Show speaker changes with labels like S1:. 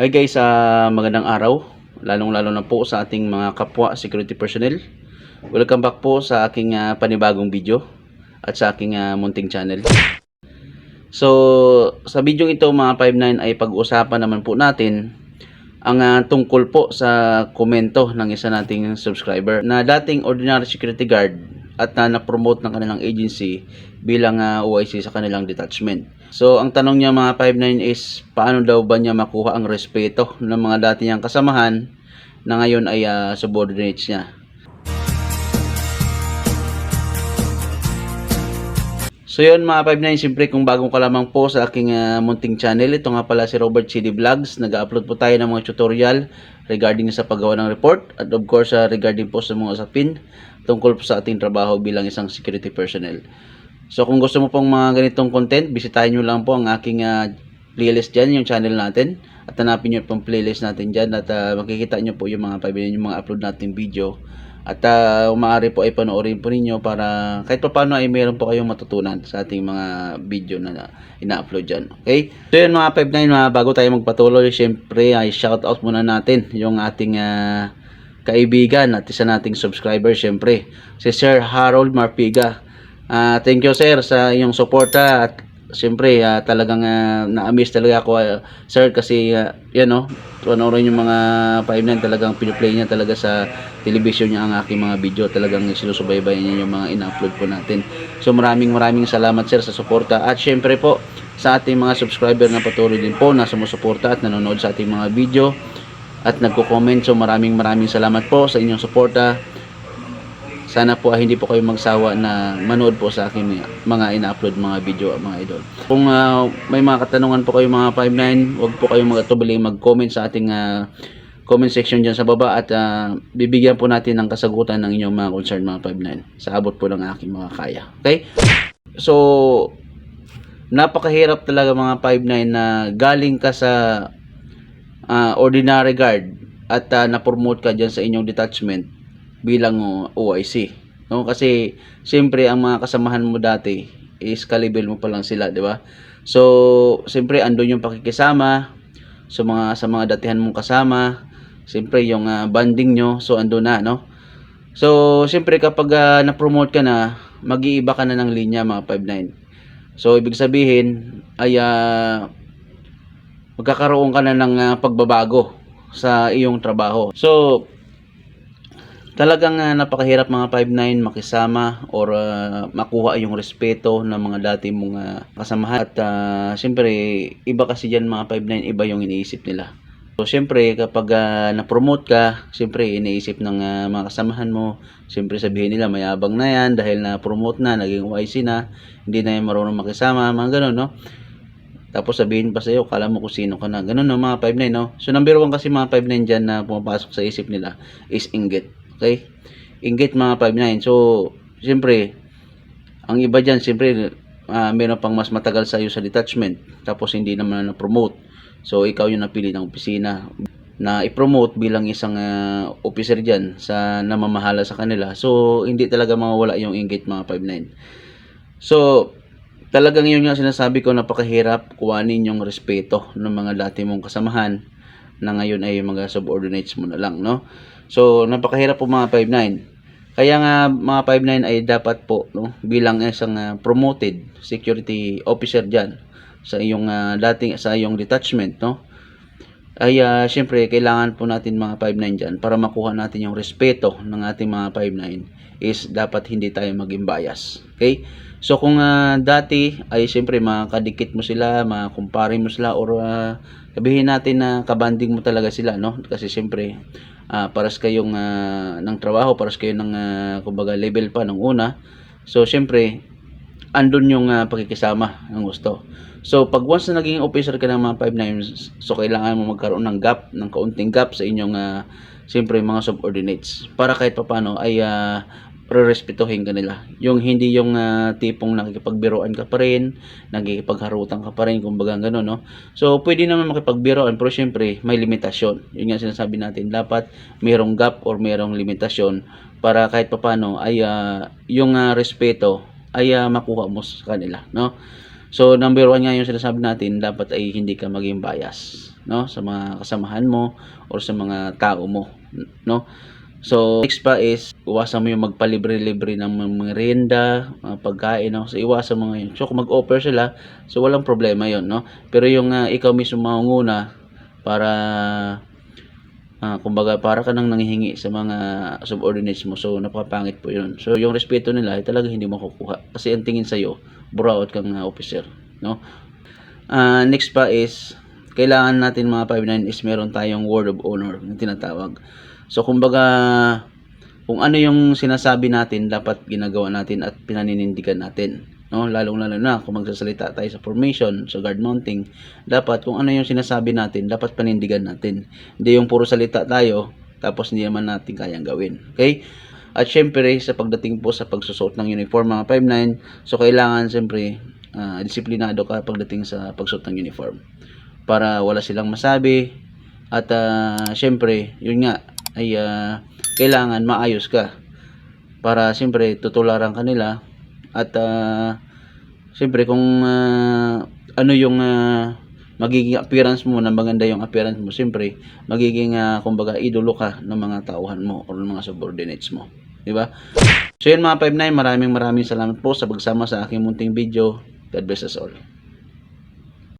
S1: Hi guys, ah, magandang araw. Lalong-lalo na po sa ating mga kapwa security personnel. Welcome back po sa aking ah, panibagong video at sa aking ah, munting channel. So, sa video ito mga 59 ay pag-usapan naman po natin ang ah, tungkol po sa komento ng isa nating subscriber na dating ordinary security guard at na na-promote ng kanilang agency bilang ah, OIC sa kanilang detachment. So, ang tanong niya mga 59 is paano daw ba niya makuha ang respeto ng mga dati niyang kasamahan na ngayon ay ah, subordinates niya. So yun mga 59, siyempre kung bagong ka lamang po sa aking ah, munting channel, ito nga pala si Robert CD Vlogs. Nag-upload po tayo ng mga tutorial regarding sa paggawa ng report at of course ah, regarding po sa mga usapin tungkol sa ating trabaho bilang isang security personnel. So kung gusto mo pong mga ganitong content, bisitahin nyo lang po ang aking ah, playlist dyan, yung channel natin. At hanapin nyo pong playlist natin dyan at ah, makikita nyo po yung mga 59, yung mga upload natin video. At uh, maaari po ay panoorin po ninyo para kahit pa paano ay meron po kayong matutunan sa ating mga video na ina-upload dyan. Okay? So yun mga 59, mga bago tayo magpatuloy, syempre ay shout out muna natin yung ating ah, kaibigan at isa nating subscriber syempre, si Sir Harold Marpiga. Ah, thank you sir sa iyong suporta at Siyempre, ah, talagang uh, na-amaze talaga ako, ah, sir, kasi uh, yan, no, panoorin yung mga 5-9, talagang piniplay niya talaga sa television niya ang aking mga video, talagang sinusubaybayan niya yung mga ina-upload po natin. So, maraming maraming salamat, sir, sa suporta. At syempre po, sa ating mga subscriber na patuloy din po na sumusuporta at nanonood sa ating mga video at nagko-comment. So, maraming maraming salamat po sa inyong suporta sana po ay hindi po kayo magsawa na manood po sa aking mga, mga ina-upload mga video mga idol. Kung ah, may mga katanungan po kayo mga 59, huwag po kayong magatubiling mag-comment sa ating ah, comment section dyan sa baba at ah, bibigyan po natin ng kasagutan ng inyong mga concern mga 59 sa abot po ng aking mga kaya. Okay? So, napakahirap talaga mga 59 na galing ka sa ah, ordinary guard at ah, na-promote ka dyan sa inyong detachment bilang uh, OIC. No? Kasi siyempre ang mga kasamahan mo dati is kalibel mo pa lang sila, di ba? So, siyempre andun yung pakikisama sa mga sa mga datihan mong kasama. Siyempre yung uh, banding nyo, so andun na, no? So, siyempre kapag uh, na-promote ka na, mag-iiba ka na ng linya mga 59. So, ibig sabihin ay uh, magkakaroon ka na ng uh, pagbabago sa iyong trabaho. So, talagang uh, napakahirap mga 5'9 makisama or uh, makuha yung respeto ng mga dati mong uh, kasamahan. At uh, siyempre iba kasi diyan mga 5'9 iba yung iniisip nila. So siyempre kapag uh, na-promote ka siyempre iniisip ng uh, mga kasamahan mo. Siyempre sabihin nila mayabang na yan dahil na-promote na naging YC na hindi na yan marunong makisama mga ganun no tapos sabihin pa sa iyo, kala mo kung sino ka na. Ganun no, mga 5'9 no. So number 1 kasi mga 5'9 diyan na pumapasok sa isip nila is inggit. Okay? Inggit mga 5'9. So, siyempre, ang iba dyan, siyempre, uh, meron pang mas matagal sa iyo sa detachment. Tapos, hindi naman na-promote. So, ikaw yung napili ng opisina na i-promote bilang isang uh, officer dyan sa namamahala sa kanila. So, hindi talaga mawawala yung inggit mga 5'9. So, talagang yun nga sinasabi ko napakahirap kuwanin yung respeto ng mga dati mong kasamahan na ngayon ay mga subordinates mo na lang, no? So, napakahirap po mga 5'9". Kaya nga mga 5'9 ay dapat po no, bilang isang uh, promoted security officer diyan sa iyong uh, dating sa iyong detachment, no? Ay uh, syempre kailangan po natin mga 5'9 diyan para makuha natin yung respeto ng ating mga 5'9 is dapat hindi tayo maging bias. Okay? So kung uh, dati ay siyempre makadikit mo sila, makakumpare mo sila or uh, sabihin natin na kabanding mo talaga sila, no? Kasi siyempre uh, paras kayong uh, ng trabaho, paras kayo ng uh, kumbaga level pa ng una. So siyempre andun yung uh, pagkikisama ng gusto. So pag once na naging officer ka ng mga 5 so kailangan mo magkaroon ng gap, ng kaunting gap sa inyong uh, siyempre mga subordinates para kahit paano ay uh, prerespetuhin ka nila. Yung hindi yung uh, tipong nakikipagbiroan ka pa rin, nakikipagharutan ka pa rin, kumbaga gano'n, no? So, pwede naman makipagbiroan, pero syempre, may limitasyon. Yun nga sinasabi natin, dapat mayroong gap or mayroong limitasyon para kahit papano ay uh, yung uh, respeto ay uh, makuha mo sa kanila, no? So, number one nga yung sinasabi natin, dapat ay hindi ka maging bias, no sa mga kasamahan mo or sa mga tao mo no so next pa is iwasan mo yung magpalibre-libre ng mga merienda mga pagkain no so iwasan mo ngayon so kung mag-offer sila so walang problema yon no pero yung ah, ikaw mismo mangunguna para Ah, kumbaga para ka nang nanghihingi sa mga subordinates mo. So napakapangit po 'yun. So yung respeto nila ay talaga hindi makukuha kasi ang tingin sa iyo, buraot kang ah, officer, no? Ah, next pa is kailangan natin mga 59 is meron tayong word of honor na tinatawag. So kumbaga kung ano yung sinasabi natin dapat ginagawa natin at pinaninindigan natin no? Lalong lalo na kung magsasalita tayo sa formation sa guard mounting dapat kung ano yung sinasabi natin dapat panindigan natin. Hindi yung puro salita tayo tapos hindi naman natin kayang gawin okay? At syempre sa pagdating po sa pagsusuot ng uniform mga 59 so kailangan syempre ah, disiplinado ka pagdating sa pagsuot ng uniform para wala silang masabi at ah, syempre yun nga ay ah, kailangan maayos ka para siyempre tutularan ka nila at ah, siyempre kung ah, ano yung ah, magiging appearance mo na maganda yung appearance mo siyempre magiging ah, kumbaga idolo ka ng mga tauhan mo o ng mga subordinates mo di ba? So yun mga 59 maraming maraming salamat po sa pagsama sa aking munting video. God bless us all